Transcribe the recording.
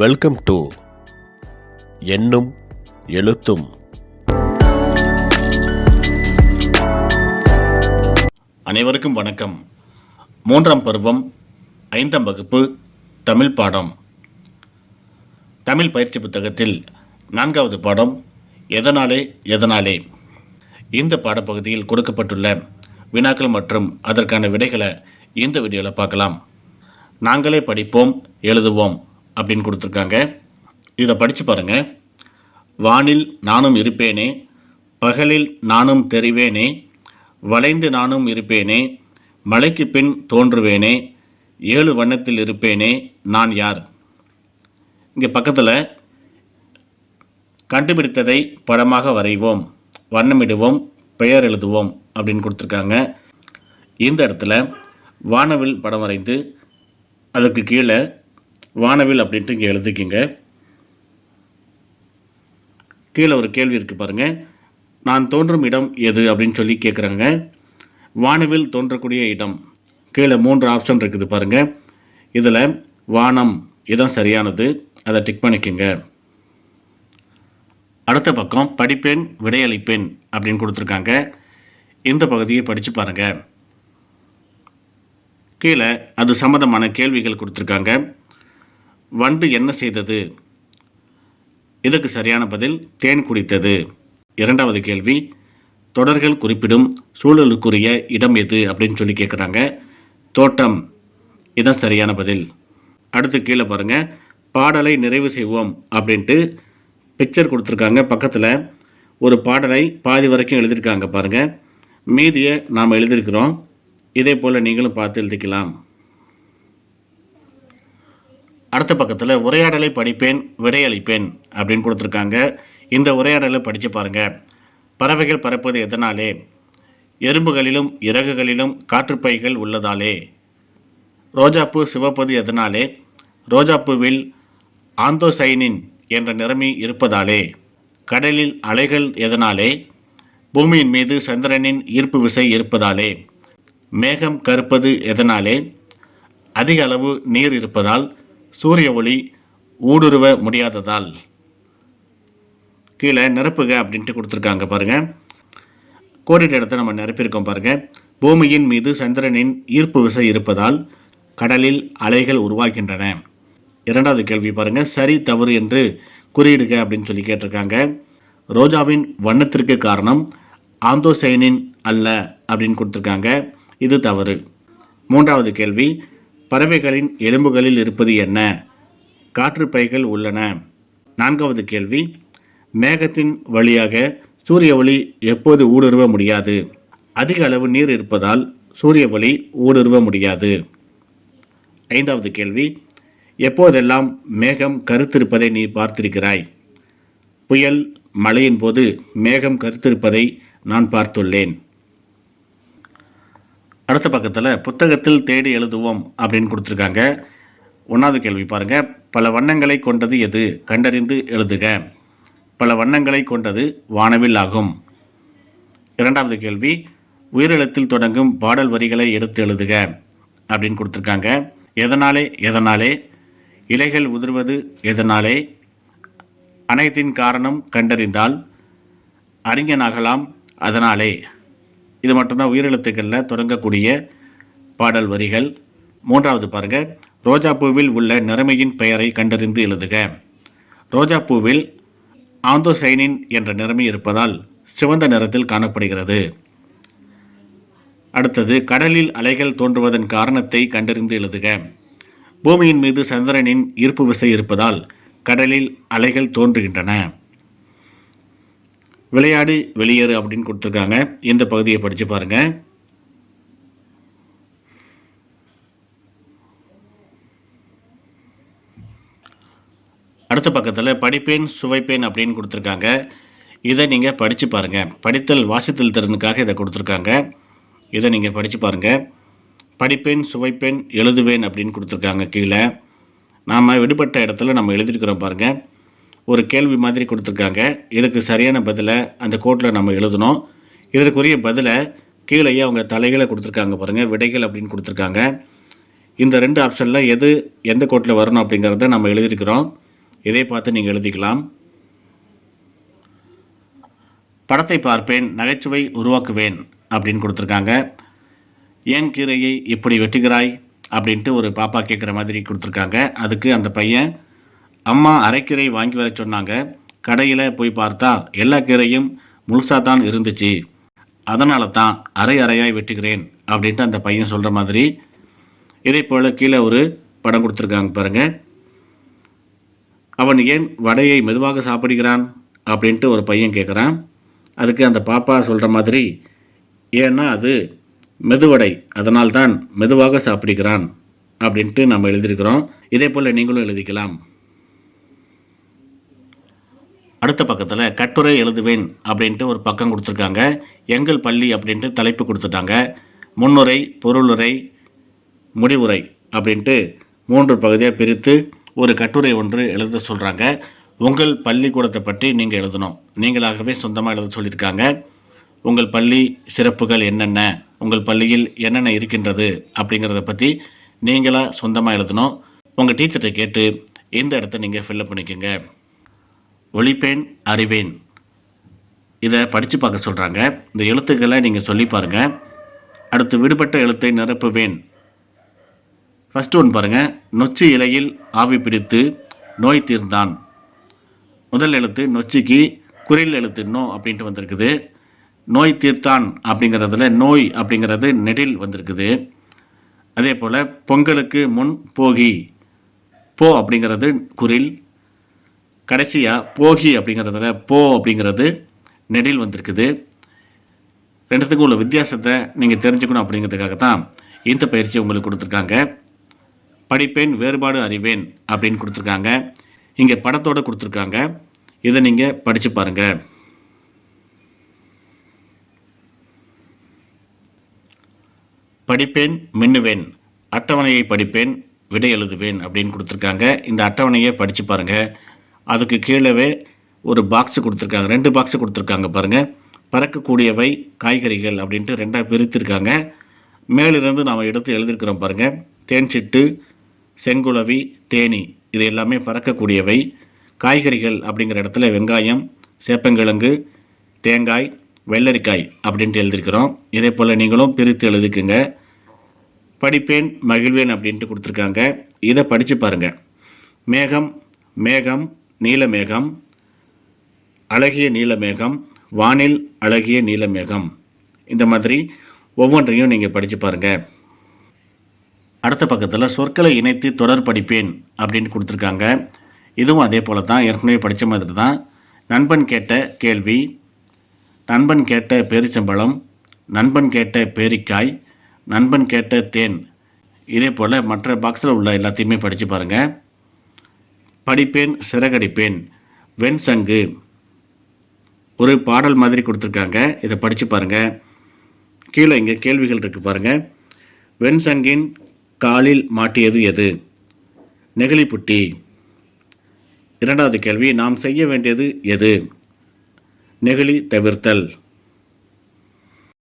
Welcome to எண்ணும் எழுத்தும் அனைவருக்கும் வணக்கம். மூன்றாம் பருவம் ஐந்தாம் வகுப்பு தமிழ் பாடம். தமிழ் பயிற்சி புத்தகத்தில் நான்காவது பாடம் எதனாலே எதனாலே. இந்த பாடப்பகுதியில் கொடுக்கப்பட்டுள்ள வினாக்கள் மற்றும் அதற்கான விடைகளை இந்த வீடியோவில் பார்க்கலாம். நாங்களே படிப்போம் எழுதுவோம். அப்படின்னு கொடுத்துருக்காங்க. இதை படித்து பாருங்கள் வானில் நானும் இருப்பேனே பகலில் நானும் தெரிவேனே வளைந்து நானும் இருப்பேனே மலைக்கு பின் தோன்றுவேனே ஏழு வண்ணத்தில் இருப்பேனே நான் யார்? இங்கே பக்கத்தில் கண்டுபிடித்ததை படமாக வரைவோம் வண்ணமிடுவோம் பெயர் எழுதுவோம் அப்படின்னு கொடுத்துருக்காங்க. இந்த இடத்துல வானவில் படம் வரைந்து அதுக்கு கீழே வானவில் அப்படின்ட்டு இங்கே எழுதிக்கிங்க. கீழே ஒரு கேள்வி இருக்குது பாருங்கள் நான் தோன்றும் இடம் எது அப்படின்னு சொல்லி கேட்குறாங்க வானவில் தோன்றக்கூடிய இடம். கீழே மூன்று ஆப்ஷன் இருக்குது பாருங்கள் இதில் வானம் இதான் சரியானது. அதை டிக் பண்ணிக்கோங்க. அடுத்த பக்கம் படிப்பேன் விடையளிப்பேன் அப்படின்னு கொடுத்துருக்காங்க. இந்த பகுதியை படித்து பாருங்கள் கீழே அது சம்மந்தமான கேள்விகள் கொடுத்துருக்காங்க. வண்டு என்ன செய்தது? இதுக்கு சரியான பதில் தேன் குடித்தது. இரண்டாவது கேள்வி தொடர்கள் குறிப்பிடும் சூழலுக்குரிய இடம் எது அப்படின்னு சொல்லி கேட்குறாங்க தோட்டம் இதான் சரியான பதில். அடுத்து கீழே பாருங்கள் பாடலை நிறைவு செய்வோம் அப்படின்ட்டு பிக்சர் கொடுத்துருக்காங்க. பக்கத்தில் ஒரு பாடலை பாதி வரைக்கும் எழுதியிருக்காங்க பாருங்கள் மீதியை நாம் எழுதியிருக்கிறோம். இதே போல் நீங்களும் பார்த்து எழுதிக்கலாம். அடுத்த பக்கத்தில் உரையாடலை படிப்பேன் விடையளிப்பேன் அப்படின்னு கொடுத்துருக்காங்க. இந்த உரையாடலை படித்து பாருங்கள் பறவைகள் பறப்பது எதனாலே? எறும்புகளிலும் இறகுகளிலும் காற்றுப்பைகள் உள்ளதாலே. ரோஜாப்பூ சிவப்பது எதனாலே? ரோஜாப்பூவில் ஆந்தோசைனின் என்ற நிறமி இருப்பதாலே. கடலில் அலைகள் எதனாலே? பூமியின் மீது சந்திரனின் ஈர்ப்பு விசை இருப்பதாலே. மேகம் கருப்பது எதனாலே? அதிக அளவு நீர் இருப்பதால் சூரிய ஒளி ஊடுருவ முடியாததால் கீழே நிரப்புக அப்படின்ட்டு கொடுத்துருக்காங்க பாருங்கள் கோடிட்ட இடத்த நம்ம நிரப்பியிருக்கோம் பாருங்கள் பூமியின் மீது சந்திரனின் ஈர்ப்பு விசை இருப்பதால் கடலில் அலைகள் உருவாகின்றன. இரண்டாவது கேள்வி பாருங்கள் சரி தவறு என்று குறியிடுக அப்படின்னு சொல்லி கேட்டிருக்காங்க. ரோஜாவின் வண்ணத்திற்கு காரணம் ஆந்தோசைனின் அல்ல அப்படின்னு கொடுத்துருக்காங்க. இது தவறு. மூன்றாவது கேள்வி பறவைகளின் எலும்புகளில் இருப்பது என்ன? காற்றுப்பைகள் உள்ளன. நான்காவது கேள்வி மேகத்தின் வழியாக சூரிய ஒளி எப்போது ஊடுருவ முடியாது? அதிக அளவு நீர் இருப்பதால் சூரிய ஒளி ஊடுருவ முடியாது. ஐந்தாவது கேள்வி எப்போதெல்லாம் மேகம் கருத்திருப்பதை நீ பார்த்திருக்கிறாய்? புயல் மழையின் போது மேகம் கருத்திருப்பதை நான் பார்த்துள்ளேன். அடுத்த பக்கத்தில் புத்தகத்தில் தேடி எழுதுவோம் அப்படின்னு கொடுத்துருக்காங்க. ஒன்றாவது கேள்வி பாருங்கள் பல வண்ணங்களை கொண்டது எது? கண்டறிந்து எழுதுக. பல வண்ணங்களை கொண்டது வானவில் ஆகும். இரண்டாவது கேள்வி. உயிரெழுத்தில் தொடங்கும் பாடல் வரிகளை எடுத்து எழுதுக அப்படின்னு கொடுத்துருக்காங்க. எதனாலே? எதனாலே? இலைகள் உதிர்வது எதனாலே? அனைத்தின் காரணம் கண்டறிந்தால் அறிஞனாகலாம் அதனாலே. இது மட்டும்தான் உயிரெழுத்துக்களில் தொடங்கக்கூடிய பாடல் வரிகள். மூன்றாவது பாருங்கள் ரோஜாப்பூவில் உள்ள நிறமையின் பெயரை கண்டறிந்து எழுதுக. ரோஜாப்பூவில் ஆந்தோசைனின் என்ற நிறமை இருப்பதால் சிவந்த நிறத்தில் காணப்படுகிறது. அடுத்தது கடலில் அலைகள் தோன்றுவதன் காரணத்தை கண்டறிந்து எழுதுக. பூமியின் மீது சந்திரனின் ஈர்ப்பு விசை இருப்பதால் கடலில் அலைகள் தோன்றுகின்றன. விளையாடு வெளியேறு அப்படின்னு கொடுத்துருக்காங்க. இந்த பகுதியை படித்து பாருங்கள் அடுத்த பக்கத்தில் படிப்பேன் சுவைப்பேன் அப்படின்னு கொடுத்துருக்காங்க. இதை நீங்கள் படித்து பாருங்கள் படித்தல் வாசித்தல் திறனுக்காக இதை கொடுத்துருக்காங்க. இதை நீங்கள் படித்து பாருங்கள் படிப்பேன் சுவைப்பேன் எழுதுவேன் அப்படின்னு கொடுத்துருக்காங்க கீழே. நாம் விடுபட்ட இடத்துல நம்ம எழுதியிருக்கிறோம் பாருங்கள் ஒரு கேள்வி மாதிரி கொடுத்துருக்காங்க. இதுக்கு சரியான பதிலை அந்த கோட்டில் நம்ம எழுதணும். இதற்குரிய பதிலை கீழேயே அவங்க தலைகளை கொடுத்துருக்காங்க பாருங்கள் விடைகள் அப்படின்னு கொடுத்துருக்காங்க. இந்த ரெண்டு ஆப்ஷனில் எது எந்த கோட்டில் வரணும் அப்படிங்கிறத நம்ம எழுதியிருக்கிறோம். இதை பார்த்து நீங்கள் எழுதிக்கலாம். படத்தை பார்ப்பேன் நகைச்சுவை உருவாக்குவேன் அப்படின்னு கொடுத்துருக்காங்க. ஏன் கீரையை இப்படி வெட்டுகிறாய்? அப்படின்ட்டு ஒரு பாப்பா கேட்குற மாதிரி கொடுத்துருக்காங்க. அதுக்கு அந்த பையன் அம்மா அரைக்கீரை வாங்கி வர சொன்னாங்க. கடையில் போய் பார்த்தா எல்லா கீரையும் முழுசாக தான் இருந்துச்சு. அதனால தான் அரை அறையாய் வெட்டுகிறேன் அப்படின்ட்டு அந்த பையன் சொல்கிற மாதிரி இதே போல் கீழே ஒரு படம் கொடுத்துருக்காங்க பாருங்கள் அவன் ஏன் வடையை மெதுவாக சாப்பிடுகிறான் அப்படின்ட்டு ஒரு பையன் கேட்குறான் அதுக்கு அந்த பாப்பா சொல்கிற மாதிரி ஏன்னா அது மெதுவடை அதனால்தான் மெதுவாக சாப்பிடுகிறான் அப்படின்ட்டு நம்ம எழுதியிருக்கிறோம். இதே போல் நீங்களும் எழுதிக்கலாம். அடுத்த பக்கத்தில் கட்டுரை எழுதுவேன் அப்படின்ட்டு ஒரு பக்கம் கொடுத்துருக்காங்க. எங்கள் பள்ளி அப்படின்ட்டு தலைப்பு கொடுத்துட்டாங்க. முன்னுரை பொருளுரை முடிவுரை அப்படின்ட்டு மூன்று பகுதியாக பிரித்து ஒரு கட்டுரை ஒன்று எழுத சொல்கிறாங்க உங்கள் பள்ளிக்கூடத்தை பற்றி நீங்கள் எழுதணும். நீங்களாகவே சொந்தமாக எழுத சொல்லியிருக்காங்க. உங்கள் பள்ளி சிறப்புகள் என்னென்ன? உங்கள் பள்ளியில் என்னென்ன இருக்கின்றது? அப்படிங்கிறத பற்றி நீங்களாக சொந்தமாக எழுதணும். உங்கள் டீச்சர்கிட்ட கேட்டு இந்த இடத்த நீங்கள் ஃபில்லப் பண்ணிக்கோங்க. ஒழிப்பேன் அறிவேன். இதை படித்து பார்க்க சொல்கிறாங்க இந்த எழுத்துக்களை நீங்கள் சொல்லி பாருங்கள் அடுத்து விடுபட்ட எழுத்தை நிரப்புவேன். ஃபஸ்ட்டு ஒன்று பாருங்கள் நொச்சி இலையில் ஆவி பிடித்து நோய் தீர்ந்தான். முதல் எழுத்து நொச்சிக்கு குரில் எழுத்து நோ அப்படின்ட்டு வந்திருக்குது. நோய் தீர்த்தான் அப்படிங்கிறதுல நோய் அப்படிங்கிறது நெடில் வந்திருக்குது. அதே போல் பொங்கலுக்கு முன் போகி. போ அப்படிங்கிறது குரில் கடைசியாக போகி அப்படிங்கிறதுல போ அப்படிங்கிறது நெடில் வந்திருக்குது. ரெண்டுத்துக்கும் உள்ள வித்தியாசத்தை நீங்கள் தெரிஞ்சுக்கணும் அப்படிங்கிறதுக்காக தான் இந்த பயிற்சி உங்களுக்கு கொடுத்துருக்காங்க. படிப்பேன் வேறுபாடு அறிவேன் அப்படின்னு கொடுத்துருக்காங்க. இங்கே படத்தோடு கொடுத்துருக்காங்க. இதை நீங்கள் படித்து பாருங்கள் படிப்பேன் மின்னுவேன். அட்டவணையை படிப்பேன் விடை எழுதுவேன் அப்படின்னு கொடுத்துருக்காங்க. இந்த அட்டவணையை படித்து பாருங்கள் அதுக்கு கீழவே ஒரு பாக்ஸ் கொடுத்துருக்காங்க. ரெண்டு பாக்ஸ் கொடுத்துருக்காங்க பாருங்கள் பறக்கக்கூடியவை காய்கறிகள் அப்படின்ட்டு ரெண்டாக பிரித்திருக்காங்க. மேலிருந்து நாம் எடுத்து எழுதியிருக்கிறோம் பாருங்கள் தேன்சிட்டு செங்குளவி தேனி இது எல்லாமே பறக்கக்கூடியவை. காய்கறிகள் அப்படிங்கிற இடத்துல வெங்காயம் சேப்பங்கிழங்கு தேங்காய் வெள்ளரிக்காய் அப்படின்ட்டு எழுதியிருக்கிறோம். இதே போல் நீங்களும் பிரித்து எழுதிக்குங்க. படிப்பேன் மகிழ்வேன் அப்படின்ட்டு கொடுத்துருக்காங்க. இதை படித்து பாருங்கள் மேகம் மேகம் நீலமேகம் அழகிய நீலமேகம் வானில் அழகிய நீலமேகம். இந்த மாதிரி ஒவ்வொன்றையும் நீங்கள் படித்து பாருங்கள் அடுத்த பக்கத்தில் சொற்களை இணைத்து தொடர் படிப்பேன் அப்படின்னு கொடுத்துருக்காங்க. இதுவும் அதே போல் தான் ஏற்கனவே படித்த மாதிரி தான் நண்பன் கேட்ட கேள்வி நண்பன் கேட்ட பேரிச்சம்பழம் நண்பன் கேட்ட பேரிக்காய் நண்பன் கேட்ட தேன். இதே போல் மற்ற பாக்ஸில் உள்ள எல்லாத்தையுமே படித்து பாருங்கள் படிப்பேன் சிறகடிப்பேன். வெண் சங்கு. ஒரு பாடல் மாதிரி கொடுத்துருக்காங்க. இதை படித்து பாருங்கள் கீழே இங்கே கேள்விகள் இருக்குது பாருங்கள் வெண் சங்கின் காலில் மாட்டியது எது? நெகிழிப்புட்டி. இரண்டாவது கேள்வி நாம் செய்ய வேண்டியது எது? நெகிழி தவிர்த்தல்.